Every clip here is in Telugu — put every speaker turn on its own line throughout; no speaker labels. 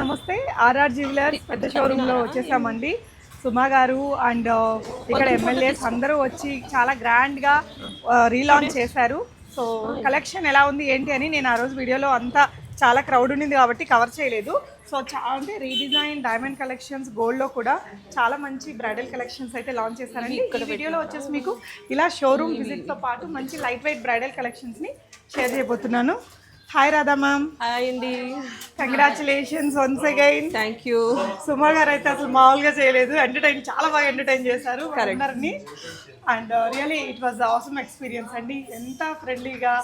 నమస్తే. ఆర్ఆర్ జ్యువెలర్స్ పెద్ద షోరూమ్లో వచ్చేసామండి. సుమా గారు అండ్ ఇక్కడ ఎమ్మెల్యేస్ అందరూ వచ్చి చాలా గ్రాండ్గా రీలాంచ్ చేశారు. సో కలెక్షన్ ఎలా ఉంది ఏంటి అని నేను ఆ రోజు వీడియోలో అంతా చాలా క్రౌడ్ ఉండింది కాబట్టి కవర్ చేయలేదు. సో చాలా అంటే రీడిజైన్ డైమండ్ కలెక్షన్స్ గోల్డ్లో కూడా చాలా మంచి బ్రైడల్ కలెక్షన్స్ అయితే లాంచ్ చేశారండి. ఈ వీడియోలో వచ్చేసి మీకు ఇలా షోరూమ్ విజిట్తో పాటు మంచి లైట్ వెయిట్ బ్రైడల్ కలెక్షన్స్ని షేర్ చేయబోతున్నాను. హాయ్ రాధా మ్యామ్
హాయ్ అండి
congratulations once again
thank you
Suma గారు అయితే అసలు మామూలుగా చేయలేదు. ఎంటర్టైన్ చాలా బాగా ఎంటర్టైన్ చేశారు అందరినీ. అండ్ రియలీ ఇట్ వాజ్ అవసరం ఎక్స్పీరియన్స్ అండి. ఎంత ఫ్రెండ్లీగా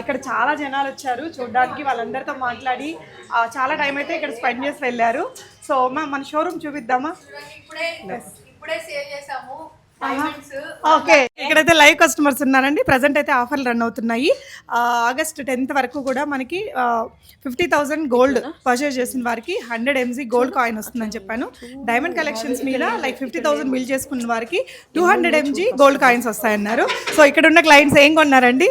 ఇక్కడ చాలా జనాలు వచ్చారు. చూడడానికి వాళ్ళందరితో మాట్లాడి ఆ, చాలా టైం అయితే ఇక్కడ స్పెండ్ చేసి వెళ్ళారు. సో మా మన షోరూమ్ చూపిద్దామా?
ఇప్పుడే ఇప్పుడే సేవ్ చేసాము
ఓకే. ఇక్కడైతే లైవ్ కస్టమర్స్ ఉన్నారండి. ప్రజెంట్ అయితే ఆఫర్లు రన్ అవుతున్నాయి. ఆగస్ట్ టెన్త్ వరకు కూడా మనకి ఫిఫ్టీ థౌసండ్ గోల్డ్ పర్చేస్ చేసిన వారికి హండ్రెడ్ ఎంజీ గోల్డ్ కాయిన్ వస్తుందని చెప్పాను. డైమండ్ కలెక్షన్స్ మీద లైక్ ఫిఫ్టీ థౌసండ్ బిల్ చేసుకున్న వారికి two hundred mg gold coins వస్తాయన్నారు. So ఇక్కడ ఉన్న క్లయింట్స్ ఏం కొన్నారండి?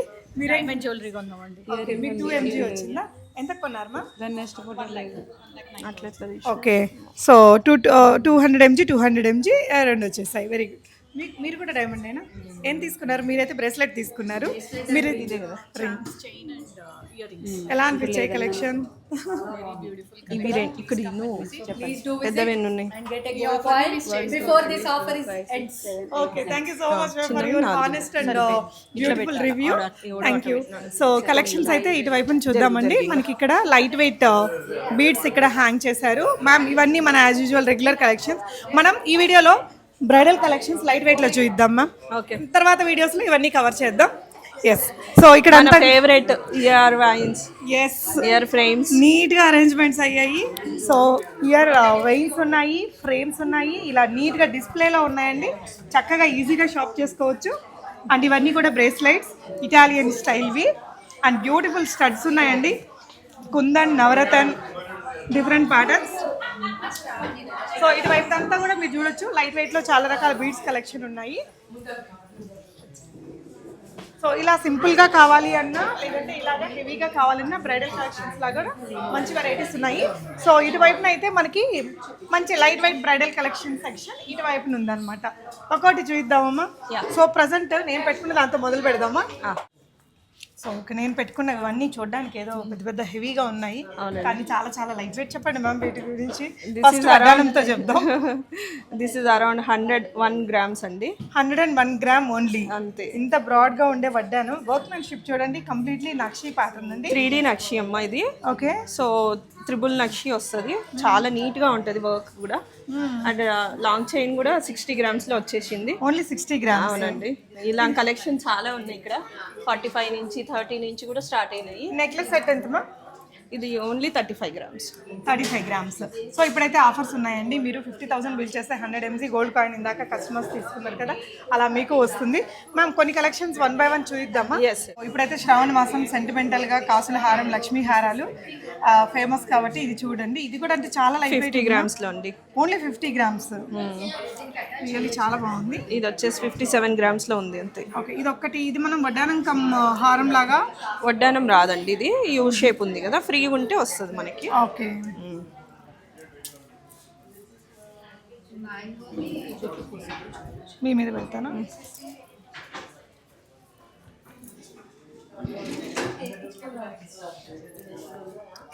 డైమండ్ జ్యువెలరీ కొన్నామండి.
ఓకే మీకు టూ ఎంజీ వచ్చిందా? ఎంత
నెక్స్ట్ అట్లా
okay so two two hundred mg two hundred mg రెండు వచ్చేసాయి. వెరీ గుడ్ మీరు కూడా డైమండ్ అయినా ఏం తీసుకున్నారు? మీరైతే బ్రేస్లెట్ తీసుకున్నారు. మీరు ఎలా అనిపించాయి కలెక్షన్
ఇవి ఇక్కడ ఉన్నాయి?
ends.
Okay thank you so much for your honest and beautiful review thank you so collections అయితే ఇటువైపు చూద్దామండి. మనకి ఇక్కడ లైట్ వెయిట్ బీడ్స్ ఇక్కడ హ్యాంగ్ చేశారు. మ్యామ్ ఇవన్నీ మన యాజ్ యూజువల్ రెగ్యులర్ కలెక్షన్స్ మనం ఈ వీడియోలో బ్రైడల్ కలెక్షన్స్ లైట్ వెయిట్లో చూద్దాం మ్యామ్.
ఓకే.
తర్వాత వీడియోస్లో ఇవన్నీ కవర్ చేద్దాం. ఎస్ సో ఇక్కడ అంతా
favourite ear vines
yes
ear frames
నీట్గా అరేంజ్మెంట్స్ అయ్యాయి. సో ఇయర్ వెయిన్స్ ఉన్నాయి ఫ్రేమ్స్ ఉన్నాయి. ఇలా నీట్గా డిస్ప్లేలో ఉన్నాయండి. చక్కగా ఈజీగా షాప్ చేసుకోవచ్చు. అండ్ ఇవన్నీ కూడా బ్రేస్లెట్స్ ఇటాలియన్ స్టైల్వి అండ్ బ్యూటిఫుల్ స్టడ్స్ ఉన్నాయండి. Kundan navratan different patterns so ఇటువైపు అంతా కూడా మీరు చూడొచ్చు. లైట్ వెయిట్లో చాలా రకాల బీడ్స్ కలెక్షన్ ఉన్నాయి. సో ఇలా సింపుల్గా కావాలి అన్నా లేదంటే ఇలాగా హెవీగా కావాలన్నా బ్రైడల్ కలెక్షన్స్ లాగా మంచి వెరైటీస్ ఉన్నాయి. సో ఇటువైపున అయితే మనకి మంచి light weight bridal collection section ఇటువైపున ఉందన్నమాట. ఒక్కొక్కటి చూద్దామమ్మా. సో ప్రజెంట్ నేను పెట్టుకున్న దాంతో మొదలు పెడదామా? సో ఒక నేను పెట్టుకున్న ఇవన్నీ చూడడానికి ఏదో పెద్ద పెద్ద హెవీగా ఉన్నాయి. కానీ చాలా చాలా లైట్ వెయిట్ చెప్పండి మ్యామ్ వీటి గురించి. ఫస్ట్ చెప్దాం.
This is around hundred one grams అండి.
Hundred and one gram only
అంతే.
ఇంత బ్రాడ్గా ఉండే వడ్డాను. వర్క్మెన్షిప్ చూడండి కంప్లీట్లీ నక్షి ప్యాటర్న్ అండి.
త్రీ డీ నక్షి అమ్మ ఇది.
ఓకే
సో త్రిబుల్ నక్షి వస్తుంది. చాలా నీట్గా ఉంటది వర్క్ కూడా. అండ్ లాంగ్ చైన్ కూడా సిక్స్టీ గ్రామ్స్లో వచ్చేసింది.
ఓన్లీ సిక్స్టీ గ్రామ్స్
అవునండి. ఇలా కలెక్షన్ చాలా ఉన్నాయి ఇక్కడ. ఫార్టీ ఫైవ్ నుంచి థర్టీ నుంచి కూడా స్టార్ట్ అయినాయి.
నెక్లెస్ సెట్ ఎంతమా
ఇది only thirty five grams
thirty five grams. So ఇప్పుడైతే ఆఫర్స్ ఉన్నాయండి. మీరు ఫిఫ్టీ థౌసండ్ బిల్ చేస్తే హండ్రెడ్ ఎంజీ గోల్డ్ కాయిన్ ఇందాక కస్టమర్స్ తీసుకున్నారు కదా అలా మీకు వస్తుంది. మ్యామ్ కొన్ని కలెక్షన్స్ వన్ బై వన్ చూద్దామా
Yes.
ఇప్పుడైతే శ్రావణ మాసం సెంటిమెంటల్గా కాసుల హారం లక్ష్మీ హారాలు ఫేమస్ కాబట్టి ఇది చూడండి. ఇది కూడా అంటే చాలా లైట్
ఫిఫ్టీ గ్రామ్స్లో అండి.
ఓన్లీ ఫిఫ్టీ గ్రామ్స్ రియల్లీ చాలా బాగుంది.
ఇది వచ్చేసి ఫిఫ్టీ సెవెన్ గ్రామ్స్లో ఉంది అంతే.
ఓకే ఇది ఒక్కటి ఇది మనం వడ్డానం కమ్ హారం లాగా
వడ్డానం రాదండి ఇది. యూ షేప్ ఉంది కదా ఫ్రీగా ఉంటే వస్తుంది మనకి.
ఓకే. మీ మీద పెడతాను?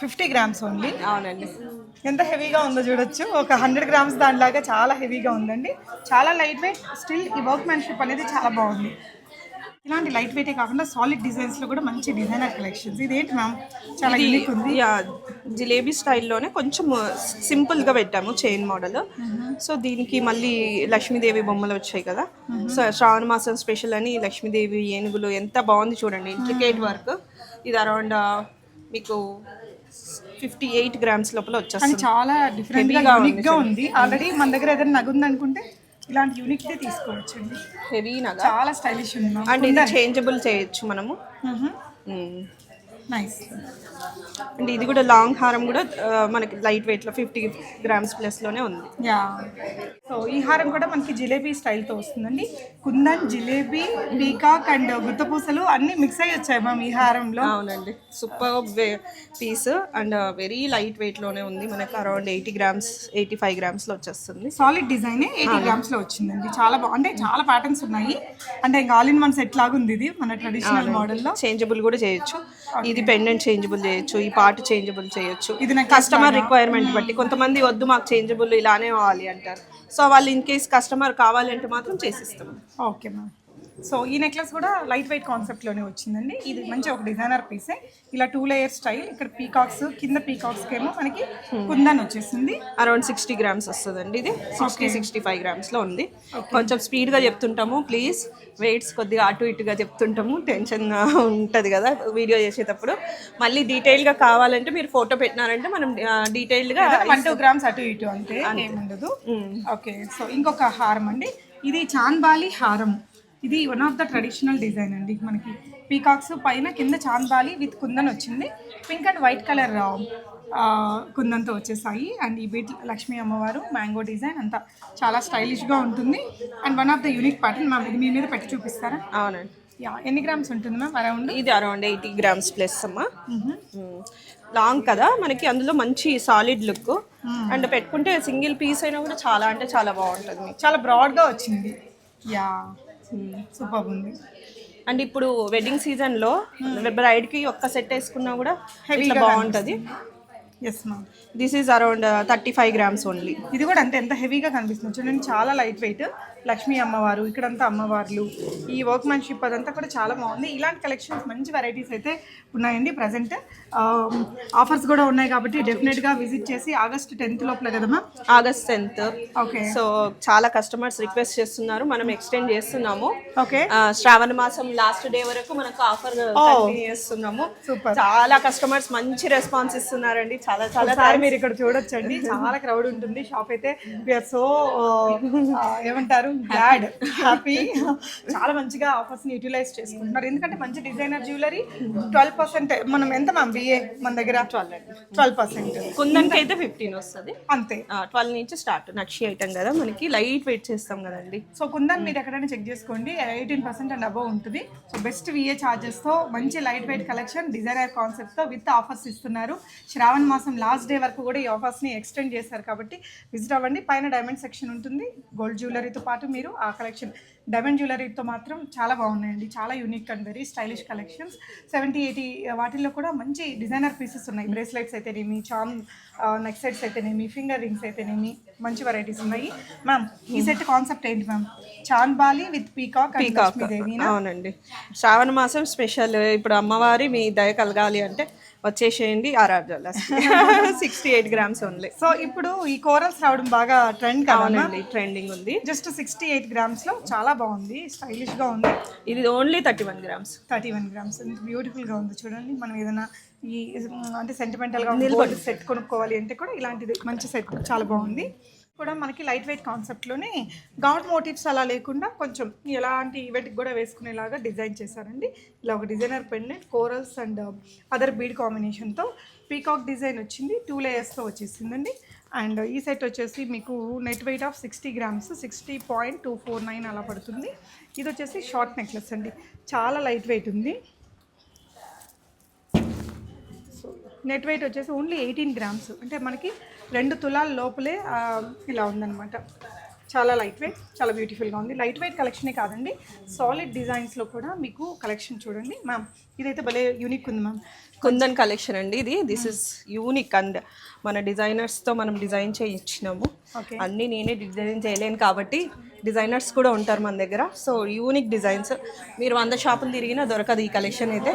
Fifty grams only?
అవునండి.
ఎంత హెవీగా ఉందో చూడొచ్చు. ఒక హండ్రెడ్ గ్రామ్స్ దానిలాగా చాలా హెవీగా ఉందండి. చాలా లైట్ వెయిట్ స్టిల్ ఈ వర్క్ మ్యాన్షిప్ అనేది చాలా బాగుంది. ఇలాంటి లైట్ వెయిటే కాకుండా సాలిడ్ డిజైన్స్లో కూడా మంచి డిజైనర్ కలెక్షన్స్ ఇదేంటి మ్యామ్ చాలా యూనిక్ ఉంది.
యా జిలేబీ స్టైల్లోనే కొంచెం సింపుల్గా పెట్టాము చైన్ మోడల్ సో దీనికి మళ్ళీ లక్ష్మీదేవి బొమ్మలు వచ్చాయి కదా. సో శ్రావణ మాసం స్పెషల్ అని లక్ష్మీదేవి ఏనుగులు ఎంత బాగుంది చూడండి ఇంట్రికేట్ వర్క్ ఇది అరౌండ్ మీకు ఫిఫ్టీ ఎయిట్ గ్రామ్స్ లోపల వచ్చేస్తుంది.
చాలా డిఫరెంట్గా ఉంది. ఆల్రెడీ మన దగ్గర ఏదైనా నగ ఉందనుకుంటే ఇలాంటి యూనిక్ దే తీసుకోవచ్చు అండి
హెవీ నగా?
చాలా స్టైలిష్ ఉంది.
అండ్ ఇది చేంజబుల్ చేయొచ్చు మనము?
నైస్
అండ్ ఇది కూడా లాంగ్ హారం కూడా మనకి లైట్ వెయిట్లో ఫిఫ్టీ గ్రామ్స్ ప్లస్లోనే ఉంది.
యా సో ఈ హారం కూడా మనకి జిలేబీ స్టైల్తో వస్తుందండి. కుందన్ జిలేబీ పీకాక్ అండ్ గుత్తపూసలు అన్నీ మిక్స్ అయ్యి వచ్చాయి మ్యామ్ ఈ హారంలో.
అవునండి. Super piece and very light వెయిట్లోనే ఉంది. మనకు around eighty grams eighty five గ్రామ్స్లో వచ్చేస్తుంది.
సాలిడ్ డిజైన్ ఎయిటీ గ్రామ్స్లో వచ్చిందండి. చాలా బాగుంది అంటే చాలా ప్యాటర్న్స్ ఉన్నాయి. అంటే ఇంకా ఆల్ ఇన్ వన్ సెట్ లాగా ఉంది ఇది మన ట్రెడిషనల్ మోడల్లో
చేంజబుల్ కూడా చేయొచ్చు. ఇది పెండెంట్ చేంజబుల్ చేయొచ్చు ఈ పార్ట్ చేంజబుల్ చేయొచ్చు.
ఇది నాకు
కస్టమర్ రిక్వైర్మెంట్ బట్టి. కొంతమంది వద్దు మాకు చేంజబుల్ ఇలానే కావాలి అంటారు. సో వాళ్ళు ఇన్ కేస్ కస్టమర్ కావాలంటే మాత్రం చేసిస్తాం.
Okay ma'am. సో ఈ నెక్లెస్ కూడా లైట్ వెయిట్ కాన్సెప్ట్లోనే వచ్చిందండి. ఇది మంచి ఒక డిజైనర్ పీసే. ఇలా టూ లేయర్ స్టైల్ ఇక్కడ పీకాక్స్ కింద పీకాక్స్ ఏమో మనకి కుందన్ వచ్చేసింది.
అరౌండ్ సిక్స్టీ గ్రామ్స్ వస్తుందండి ఇది. సిక్స్టీ సిక్స్టీ ఫైవ్ గ్రామ్స్లో ఉంది. కొంచెం స్పీడ్గా చెప్తుంటాము ప్లీజ్ వెయిట్స్ కొద్దిగా అటు ఇటుగా చెప్తుంటాము. టెన్షన్ ఉంటుంది కదా వీడియో చేసేటప్పుడు. మళ్ళీ డీటెయిల్గా కావాలంటే మీరు ఫోటో పెట్టినారంటే మనం డీటెయిల్గా
వన్ టూ గ్రామ్స్ అటు ఇటు అంతే ఏముండదు. ఓకే సో ఇంకొక హారం అండి. ఇది చాంద్బాలి హారం ఇది one of the traditional design అండి. మనకి పీకాక్స్ పైన కింద చాంద్బాలి విత్ కుందన్ వచ్చింది. పింక్ అండ్ వైట్ కలర్ కుందంతో వచ్చేసాయి. అండ్ ఈ బీట్ లక్ష్మీ అమ్మవారు మ్యాంగో డిజైన్ అంతా చాలా స్టైలిష్గా ఉంటుంది. And one of the unique pattern ma'am ఇది మీ మీద పెట్టి చూపిస్తారా?
అవునండి.
యా ఎన్ని గ్రామ్స్ ఉంటుంది మ్యామ్ అరౌండ్
ఇది అరౌండ్ ఎయిటీ గ్రామ్స్ ప్లస్ అమ్మా. లాంగ్ కదా మనకి అందులో మంచి సాలిడ్ లుక్ అండ్ పెట్టుకుంటే సింగిల్ పీస్ అయినా కూడా చాలా అంటే చాలా బాగుంటుంది.
చాలా బ్రాడ్గా వచ్చింది. యా. సూపర్ ఉంది.
అండ్ ఇప్పుడు వెడ్డింగ్ సీజన్లో బ్రైడ్కి ఒక్క సెట్ వేసుకున్నా కూడా ఇట్లా బాగుంటుంది.
Yes ma'am
this is around thirty five grams only.
ఇది కూడా అంతే ఎంత హెవీగా కనిపిస్తుంది చూడండి చాలా లైట్ వెయిట్ లక్ష్మీ అమ్మవారు ఇక్కడంతా అమ్మవార్లు ఈ వర్క్ మ్యాన్షిప్ అదంతా కూడా చాలా బాగుంది. ఇలాంటి కలెక్షన్స్ మంచి వెరైటీస్ అయితే ఉన్నాయండి ప్రజెంట్ ఆఫర్స్ కూడా ఉన్నాయి కాబట్టి డెఫినెట్గా విజిట్ చేసి ఆగస్ట్ టెన్త్ లోపల కదా ma'am
August tenth
okay
so చాలా కస్టమర్స్ రిక్వెస్ట్ చేస్తున్నారు మనం ఎక్స్టెండ్ చేస్తున్నాము.
ఓకే
ఆ, శ్రావణ మాసం లాస్ట్ డే వరకు మనకు ఆఫర్ కంటిన్యూ చేస్తున్నాము.
Super.
చాలా కస్టమర్స్ మంచి రెస్పాన్స్ ఇస్తున్నారండి. చాలా చాలా
మీరు ఇక్కడ చూడొచ్చండి. చాలా క్రౌడ్ ఉంటుంది. షాప్ అయితే విఆర్ సో ఏమంటారు గ్లాడ్ హ్యాపీ చాలా మంచిగా ఆఫర్స్ని యూటిలైజ్ చేసుకుంటున్నారు. ఎందుకంటే మంచి డిజైనర్ జ్యువెలరీ ట్వెల్వ్ పర్సెంట్ మనం ఎంత మ్యామ్ బిఏ మన దగ్గర? ట్వెల్వ్ ట్వెల్వ్ పర్సెంట్
కుందన్కి అయితే ఫిఫ్టీన్ వస్తుంది.
అంతే.
ట్వెల్వ్ నుంచి స్టార్ట్ నక్షి ఐటమ్ కదా మనకి. లైట్ వెయిట్ చేస్తాం కదండి.
సో కుందన్ మీరు ఎక్కడైనా చెక్ చేసుకోండి. ఎయిటీన్ పర్సెంట్ అండ్ అబవ్ ఉంటుంది. సో బెస్ట్ విఏ తో మంచి లైట్ వెయిట్ కలెక్షన్ డిజైనర్ కాన్సెప్ట్తో విత్ ఆఫర్స్ ఇస్తున్నారు. శ్రావణ మాసం లాస్ట్ డే వరకు కూడా ఈ ఆఫర్స్ని ఎక్స్టెండ్ చేశారు కాబట్టి విజిట్ అవ్వండి. పైన డైమండ్ సెక్షన్ ఉంటుంది. గోల్డ్ జ్యువెలరీతో పాటు మీరు ఆ కలెక్షన్ డైమండ్ జ్యువెలరీతో మాత్రం చాలా బాగున్నాయండి. చాలా unique and very stylish collections seventy eighty వాటిల్లో కూడా మంచి డిజైనర్ పీసెస్ ఉన్నాయి. బ్రేస్లెట్స్ అయితేనేమి చామ్ నెక్ సెట్స్ అయితేనేమి ఫింగర్ రింగ్స్ అయితేనేమి మంచి వెరైటీస్ ఉన్నాయి. మ్యామ్ ఈ సెట్ కాన్సెప్ట్ ఏంటి ma'am chandbali with peacock
peacock అవునండి. శ్రావణ మాసం స్పెషల్ ఇప్పుడు అమ్మవారి మీ దయ కలగాలి అంటే వచ్చేసేయండి ఆరాధ్యాల sixty eight grams only
so ఇప్పుడు ఈ కోరల్స్ రావడం బాగా ట్రెండ్ కదా
అవునండి ట్రెండింగ్ ఉంది.
జస్ట్ సిక్స్టీ ఎయిట్ గ్రామ్స్లో చాలా బాగుంది స్టైలిష్గా ఉంది.
ఇది only thirty one grams
thirty one grams బ్యూటిఫుల్గా ఉంది చూడండి. మనం ఏదైనా ఈ అంటే సెంటిమెంటల్గా గోల్డ్ సెట్ కొనుక్కోవాలి అంటే కూడా ఇలాంటిది మంచి సెట్ చాలా బాగుంది. కూడా మనకి లైట్ వెయిట్ కాన్సెప్ట్లోనే గౌట్ మోటివ్స్ అలా లేకుండా కొంచెం ఎలాంటి ఈవెంట్కి కూడా వేసుకునేలాగా డిజైన్ చేశారండి. ఇలా ఒక designer pendant corals and other bead కాంబినేషన్తో పీకాక్ డిజైన్ వచ్చింది టూ లేయర్స్తో వచ్చేసిందండి. అండ్ ఈ సెట్ వచ్చేసి మీకు net weight of sixty grams sixty point two four nine అలా పడుతుంది. ఇది వచ్చేసి షార్ట్ నెక్లెస్ అండి. చాలా లైట్ వెయిట్ ఉంది. సో నెట్ వెయిట్ వచ్చేసి ఓన్లీ ఎయిటీన్ గ్రామ్స్ అంటే మనకి రెండు తులాల లోపలే ఇలా ఉందన్నమాట. చాలా లైట్ వెయిట్ చాలా బ్యూటిఫుల్గా ఉంది. లైట్ వెయిట్ కలెక్షనే కాదండి సాలిడ్ డిజైన్స్లో కూడా మీకు కలెక్షన్ చూడండి. మ్యామ్ ఇదైతే భలే యూనిక్ ఉంది మ్యామ్
కుందన్ కలెక్షన్ అండి ఇది. దిస్ ఇస్ యూనిక్ అండ్ మన డిజైనర్స్తో మనం డిజైన్ చేయించినాము.
ఓకే
అన్నీ నేనే డిజైన్ చేయలేను కాబట్టి డిజైనర్స్ కూడా ఉంటారు మన దగ్గర. సో యూనిక్ డిజైన్స్ మీరు వంద షాపులు తిరిగినా దొరకదు ఈ కలెక్షన్ అయితే.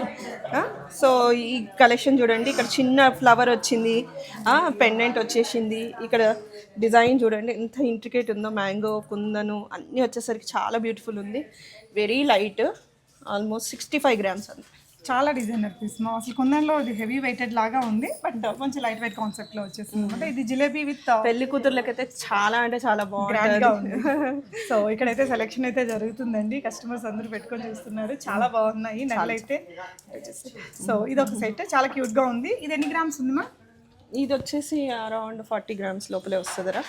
సో ఈ కలెక్షన్ చూడండి. ఇక్కడ చిన్న ఫ్లవర్ వచ్చింది. పెండెంట్ వచ్చేసింది. ఇక్కడ డిజైన్ చూడండి. ఎంత ఇంట్రికేట్ ఉందో. మ్యాంగో కుందను అన్నీ వచ్చేసరికి చాలా బ్యూటిఫుల్ ఉంది. Very light almost sixty five grams అంతే
చాలా డిజైనర్ పీస్ మా అసలు కుందన్లో ఇది హెవీ వెయిటెడ్ లాగా ఉంది బట్ కొంచెం లైట్ వెయిట్ కాన్సెప్ట్లో వచ్చేసింది అనమాట. ఇది జిలేబీ విత్
పెళ్ళి కూతుర్లకైతే చాలా అంటే చాలా
ఉంది. సో ఇక్కడైతే సెలెక్షన్ అయితే జరుగుతుందండి. కస్టమర్స్ అందరూ పెట్టుకొని చూస్తున్నారు. చాలా బాగున్నాయి. నెలలు అయితే సో ఇది ఒక సెట్ చాలా క్యూట్గా ఉంది. ఇది ఎన్ని గ్రామ్స్ ఉంది మా
ఇది వచ్చేసి అరౌండ్ ఫార్టీ గ్రామ్స్ లోపలే వస్తుందిరా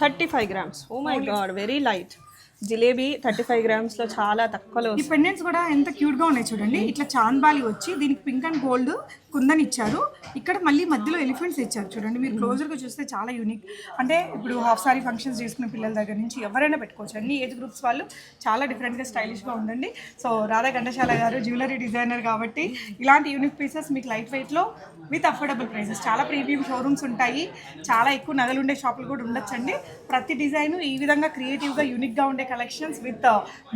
thirty five grams oh my god very light jalebi thirty five గ్రామ్స్లో చాలా తక్కువలో
ఈ పెండెంట్స్ కూడా ఎంత క్యూట్గా ఉన్నాయి చూడండి. ఇట్లా చాంద్బాలి వచ్చి దీనికి పింక్ అండ్ గోల్డ్ కుందని ఇచ్చారు. ఇక్కడ మళ్ళీ మధ్యలో ఎలిఫెంట్స్ ఇచ్చారు చూడండి. మీరు క్లోజర్గా చూస్తే చాలా యూనిక్. అంటే ఇప్పుడు హాఫ్ సారీ ఫంక్షన్స్ చేసుకునే పిల్లల దగ్గర నుంచి ఎవరైనా పెట్టుకోవచ్చు. అన్ని ఏజ్ గ్రూప్స్ వాళ్ళు చాలా డిఫరెంట్గా స్టైలిష్గా ఉండండి. సో రాధా ఘంటశాల గారు జ్యువెలరీ డిజైనర్ కాబట్టి ఇలాంటి యూనిక్ పీసెస్ మీకు లైట్ వెయిట్లో విత్ అఫోర్డబుల్ ప్రైసెస్. చాలా ప్రీమియం షోరూమ్స్ ఉంటాయి. చాలా ఎక్కువ నగలు ఉండే షాపులు కూడా ఉండొచ్చండి. ప్రతి డిజైన్ ఈ విధంగా క్రియేటివ్గా యూనిక్గా ఉండే collections with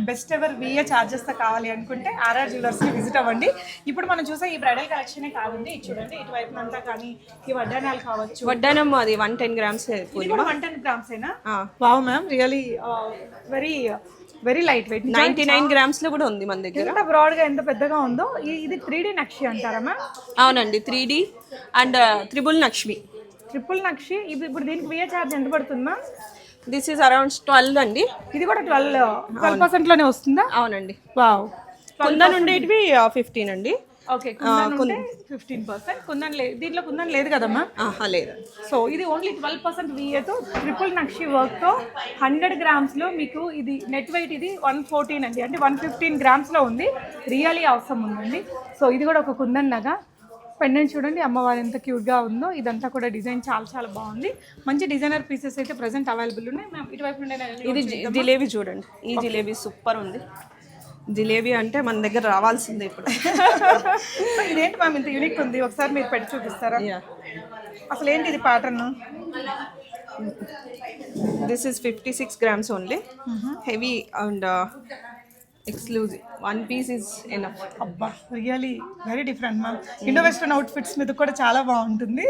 best ever VA ఛార్జెస్తో కావాలి అనుకుంటే ఆర్ఆర్ జ్యువెలర్స్ని విజిట్ అవ్వండి. ఇప్పుడు మనం చూసే ఈ బ్రైడల్ కలెక్షనే కాదండి. చూడండి ఇటువైపు అంతా కానీ ఈ వడ్డానాలు కావచ్చు.
వడ్డానం అది one ten grams
one ten grams అయినా wow ma'am really very very light weight
ninety nine గ్రామ్స్లో కూడా ఉంది మన దగ్గర.
ఎంత బ్రాడ్గా ఎంత పెద్దగా ఉందో. ఇది త్రీ డీ నక్షి అంటారా మ్యామ్
అవునండి three D and triple Lakshmi
triple నక్షి. ఇప్పుడు దీనికి విఏ ఛార్జ్ ఎంత పడుతుంది ma'am
this is around twelve అండి.
ఇది కూడా ట్వెల్వ్ ట్వెల్వ్ పర్సెంట్లోనే వస్తుందా?
అవునండి.
వావ్
కుందన్ ఉండేటివి ఫిఫ్టీన్ అండి.
Okay kundan fifteen percent kundan లేదు దీంట్లో కుందన్ లేదు కదమ్మా?
లేదు.
సో ఇది ఓన్లీ ట్వెల్వ్ పర్సెంట్ విఏతో ట్రిపుల్ నక్షి వర్క్తో హండ్రెడ్ గ్రామ్స్లో మీకు ఇది నెట్ వెయిట్ ఇది వన్ ఫోర్టీన్ అండి. అంటే వన్ ఫిఫ్టీన్ గ్రామ్స్లో ఉంది. రియలీ అవసరం ఉందండి. సో ఇది కూడా ఒక కుందన్ నగ పెండెంట్ చూడండి అమ్మవారు ఎంత క్యూట్గా ఉందో ఇదంతా కూడా డిజైన్ చాలా చాలా బాగుంది. మంచి డిజైనర్ పీసెస్ అయితే ప్రజెంట్ అవైలబుల్ ఉన్నాయి. మేము ఇటువైపు
ఇది జిలేబీ చూడండి. ఈ జిలేబీ సూపర్ ఉంది. జిలేబీ అంటే మన దగ్గర రావాల్సిందే ఇప్పుడు.
ఇదేంటి మ్యామ్ ఇంత యూనిక్ ఉంది? ఒకసారి మీరు పెట్టి చూపిస్తారా. అసలు ఏంటి ఇది pattern
this is fifty six grams only heavy and exclusive one piece is enough
అబ్బా really very different ma'am Indo western outfits మీద కూడా చాలా బాగుంటుంది.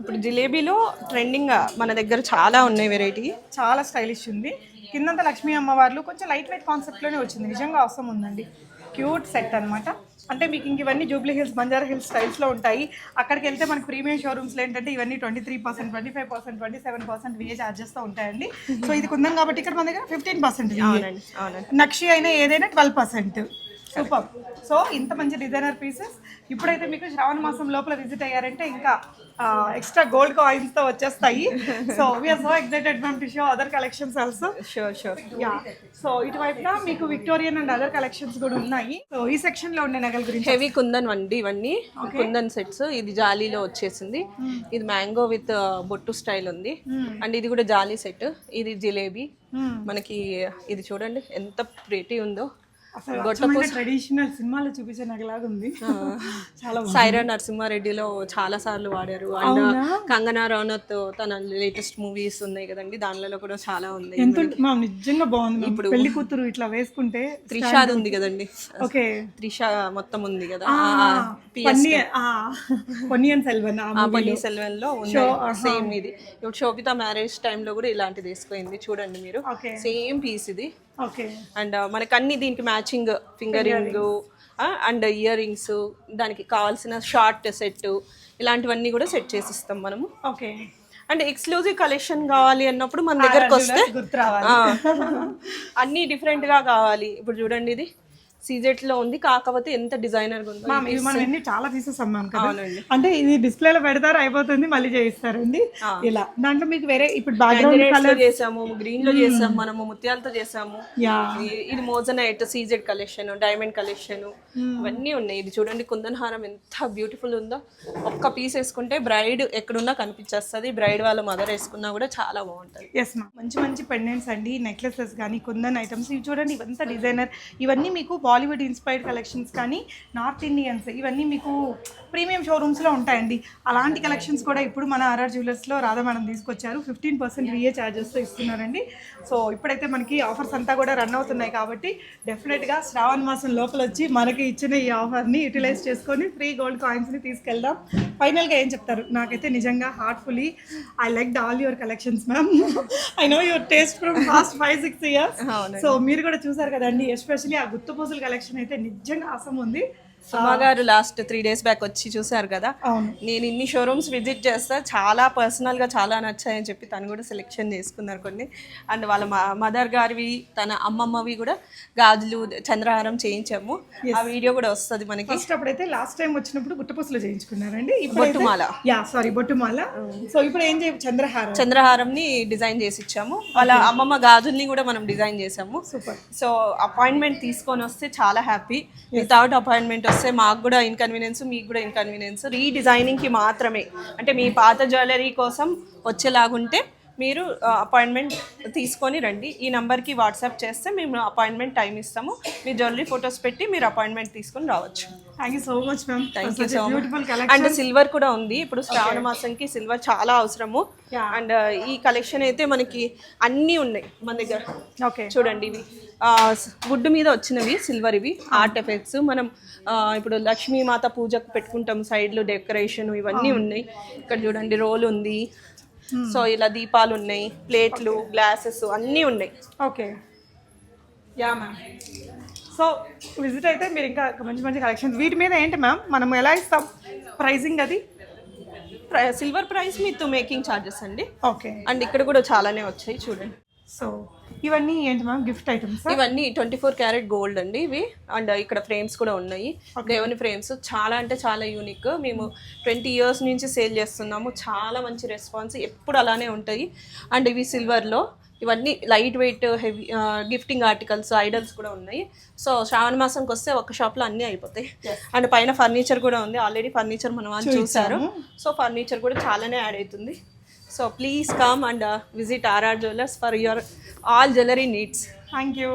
ఇప్పుడు జిలేబీలో ట్రెండింగ్ మన దగ్గర చాలా ఉన్నాయి వెరైటీ
చాలా స్టైలిష్ ఉంది. కిందంతా లక్ష్మీ అమ్మవార్లు కొంచెం లైట్ వెయిట్ కాన్సెప్ట్లోనే వచ్చింది. నిజంగా అవసరం ఉందండి. క్యూట్ సెట్ అన్నమాట. అంటే మీకు ఇంక ఇవన్నీ జూబ్లీ హిల్స్ బంజారా హిల్స్ స్టైల్స్లో ఉంటాయి. అక్కడికి వెళ్తే మనకి ప్రీమియం షోరూమ్స్లో ఏంటంటే ఇవన్నీ twenty three percent twenty five percent twenty seven percent VA ఛార్జెస్తో ఉంటాయండి. సో ఇది కుందన్ కాబట్టి ఇక్కడ మన దగ్గర ఫిఫ్టీన్ పర్సెంట్ నక్షి అయినా ఏదైనా ట్వెల్వ్ పర్సెంట్ సూపర్. సో ఇంత మంచి డిజైనర్ పీసెస్ ఇప్పుడైతే మీకు శ్రావణ మాసం లోపల విజిట్ అయ్యారంటే ఇంకా ఎక్స్ట్రా గోల్డ్ కాయిన్స్తో వచ్చేస్తాయి. So we are so excited ma'am to show other collections also
sure sure
yeah so ఇటువైపున మీకు విక్టోరియన్ అండ్ అదర్ కలెక్షన్స్ కూడా ఉన్నాయి. సో ఈ సెక్షన్లో ఉండే నగల గురించి
హెవీ కుందన్ వండి ఇవన్నీ కుందన్ సెట్స్ ఇది జాలీలో వచ్చేసింది. ఇది మ్యాంగో విత్ బొట్టు స్టైల్ ఉంది. అండ్ ఇది కూడా జాలీ సెట్ ఇది జిలేబీ. మనకి ఇది చూడండి ఎంత ప్రేటీ ఉందో.
అసలు ట్రెడిషనల్ సినిమాలో చూపించే నగలాగా ఉంది చాలా
సైరా నరసింహారెడ్డిలో చాలా సార్లు వాడారు. అండ్ కంగనా రనౌత్ తన లేటెస్ట్ మూవీస్ ఉన్నాయి కదండి. దానిలో కూడా చాలా ఉంది.
ఎంత నిజంగా బాగుంది ఇప్పుడు పెళ్ళి కూతురు ఇట్లా వేసుకుంటే
త్రిషాది ఉంది కదండి.
ఓకే.
త్రిష మొత్తం ఉంది కదా.
పొన్నియన్ సెల్వన్
పల్లి సెల్వెన్లో. ఉంది సేమ్ ఇది. ఇప్పుడు శోభిత మ్యారేజ్ టైంలో కూడా ఇలాంటిది వేసుకుంది. చూడండి మీరు. సేమ్ పీస్ ఇది. అండ్ మనకి అన్ని దీనికి matching finger ring and earrings దానికి కావాల్సిన షార్ట్ సెట్ ఇలాంటివన్నీ కూడా సెట్ చేసి ఇస్తాం మనము.
ఓకే.
అండ్ ఎక్స్క్లూజివ్ కలెక్షన్ కావాలి అన్నప్పుడు మన దగ్గరకు వస్తే అన్ని డిఫరెంట్గా కావాలి. ఇప్పుడు చూడండి ఇది. సీజెట్లో ఉంది కాకపోతే ఎంత డిజైనర్గా ఉందో
మ్యామ్ ఇవి మనం ఎన్ని చాలా పీసెస్ అమ్మాం కదా.
అవునండి.
అంటే ఇది డిస్ప్లేలో పెడతారు అయిపోతుంది మళ్ళీ చేయిస్తారండి ఇలా. దాంట్లో మీకు వేరే ఇప్పుడు
బ్యాక్గ్రౌండ్లో చేసాము గ్రీన్లో చేసాము మనము ముత్యాలతో చేసాము.
యా.
ఇది moissanite CZ collection diamond collection ఇవన్నీ ఉన్నాయి. ఇది చూడండి కుందన్ హారం ఎంత బ్యూటిఫుల్ ఉందో. ఒక్క పీస్ వేసుకుంటే బ్రైడ్ ఎక్కడున్నా కనిపించేస్తుంది. బ్రైడ్ వాళ్ళ మదర్ వేసుకున్నా కూడా చాలా బాగుంటుంది.
ఎస్ మ్యామ్ మంచి మంచి పెండెంట్స్ అండి నెక్లెసెస్ కానీ కుందన్ ఐటమ్స్ ఇవి చూడండి ఇవంతా డిజైనర్ ఇవన్నీ మీకు బాలీవుడ్ ఇన్స్పైర్డ్ కలెక్షన్స్ కానీ నార్త్ ఇండియన్స్ ఇవన్నీ మీకు ప్రీమియం షోరూమ్స్లో ఉంటాయండి. అలాంటి కలెక్షన్స్ కూడా ఇప్పుడు మన ఆర్ఆర్ జ్యువెలర్స్లో రాధా మేడం తీసుకొచ్చారు. ఫిఫ్టీన్ పర్సెంట్ విఏ ఛార్జెస్తో ఇస్తున్నారండి. సో ఇప్పుడైతే మనకి ఆఫర్స్ అంతా కూడా రన్ అవుతున్నాయి కాబట్టి డెఫినెట్గా శ్రావణ మాసం లోపల వచ్చి మనకి ఇచ్చిన ఈ ఆఫర్ని యూటిలైజ్ చేసుకొని ఫ్రీ గోల్డ్ కాయిన్స్ని తీసుకెళ్దాం. ఫైనల్గా ఏం చెప్తారు? నాకైతే నిజంగా heartfully I like all your collections ma'am I know your taste from past five six years so మీరు కూడా చూసారు కదండి ఎస్పెషల్లీ ఆ గుత్తుపూసల కలెక్షన్ అయితే నిజంగా అవసరం ఉంది
సుమా గారు లాస్ట్ త్రీ డేస్ బ్యాక్ వచ్చి చూసారు కదా. నేను ఇన్ని షోరూమ్స్ విజిట్ చేస్తా చాలా పర్సనల్గా చాలా నచ్చాయని చెప్పి తను కూడా సెలెక్షన్ చేసుకున్నారు కొన్ని. అండ్ వాళ్ళ మదర్ గారివి తన అమ్మమ్మవి కూడా గాజులు చంద్రహారం చేయించాము. ఆ వీడియో కూడా వస్తుంది మనకి.
ఫస్ట్ అప్పుడైతే లాస్ట్ టైం వచ్చినప్పుడు గుట్టపూసలు చేయించుకున్నారండి.
బొట్టుమాల.
యా సారీ బొట్టుమాల. సో ఇప్పుడు ఏం చేయ చంద్రహారం.
చంద్రహారంని డిజైన్ చేసి ఇచ్చాము వాళ్ళ అమ్మమ్మ గాజుల్ని కూడా మనం డిజైన్ చేసాము.
సూపర్
సో అపాయింట్మెంట్ తీసుకొని వస్తే చాలా హ్యాపీ వితౌట్ అపాయింట్మెంట్ చేస్తే మాకు కూడా ఇన్కన్వీనియన్స్ మీకు కూడా ఇన్కన్వీనియన్స్ రీడిజైనింగ్కి మాత్రమే. అంటే మీ పాత జ్యువెలరీ కోసం వచ్చేలాగుంటే మీరు అపాయింట్మెంట్ తీసుకొని రండి. ఈ నెంబర్కి వాట్సాప్ చేస్తే మేము అపాయింట్మెంట్ టైం ఇస్తాము. మీ జ్యువెలరీ ఫొటోస్ పెట్టి మీరు అపాయింట్మెంట్ తీసుకొని రావచ్చు.
Thank you so much ma'am
thank you so much and silver కూడా ఉంది. ఇప్పుడు శ్రావణ మాసంకి సిల్వర్ చాలా అవసరము. అండ్ ఈ కలెక్షన్ అయితే మనకి అన్నీ ఉన్నాయి మన దగ్గర.
ఓకే
చూడండి ఇవి. వుడ్ మీద వచ్చినవి సిల్వర్ ఇవి. ఆర్ట్ ఎఫెక్ట్స్ మనం ఇప్పుడు లక్ష్మీమాత పూజకు పెట్టుకుంటాం. సైడ్లు డెకరేషన్ ఇవన్నీ ఉన్నాయి. ఇక్కడ చూడండి రోల్ ఉంది. సో ఇలా దీపాలు ఉన్నాయి ప్లేట్లు గ్లాసెస్ అన్నీ ఉన్నాయి.
Okay. Yeah ma'am so visit అయితే మీరు ఇంకా మంచి మంచి కలెక్షన్స్. వీటి మీద ఏంటి మ్యామ్ మనం ఎలా ఇస్తాం? ప్రైజింగ్ అది?
Silver price with making charges అండి.
ఓకే.
అండ్ ఇక్కడ కూడా చాలానే వచ్చాయి చూడండి.
సో ఇవన్నీ ఏంటి మ్యామ్ గిఫ్ట్ ఐటమ్స్
ఇవన్నీ ట్వంటీ ఫోర్ క్యారెట్ గోల్డ్ అండి ఇవి. అండ్ ఇక్కడ ఫ్రేమ్స్ కూడా ఉన్నాయి. దేవుని ఫ్రేమ్స్ చాలా అంటే చాలా యూనిక్ మేము ట్వంటీ ఇయర్స్ నుంచి సేల్ చేస్తున్నాము. చాలా మంచి రెస్పాన్స్ ఎప్పుడు అలానే ఉంటాయి. అండ్ ఇవి సిల్వర్లో ఇవన్నీ light weight heavy gifting articles idols కూడా ఉన్నాయి. సో శ్రావణ మాసంకి వస్తే ఒక షాప్లో అన్నీ అయిపోతాయి. అండ్ పైన ఫర్నిచర్ కూడా ఉంది. ఆల్రెడీ ఫర్నిచర్ మన వాళ్ళు చూసారు. సో ఫర్నిచర్ కూడా చాలానే యాడ్ అవుతుంది. So please come and visit RR jewellers for your all jewellery needs
thank you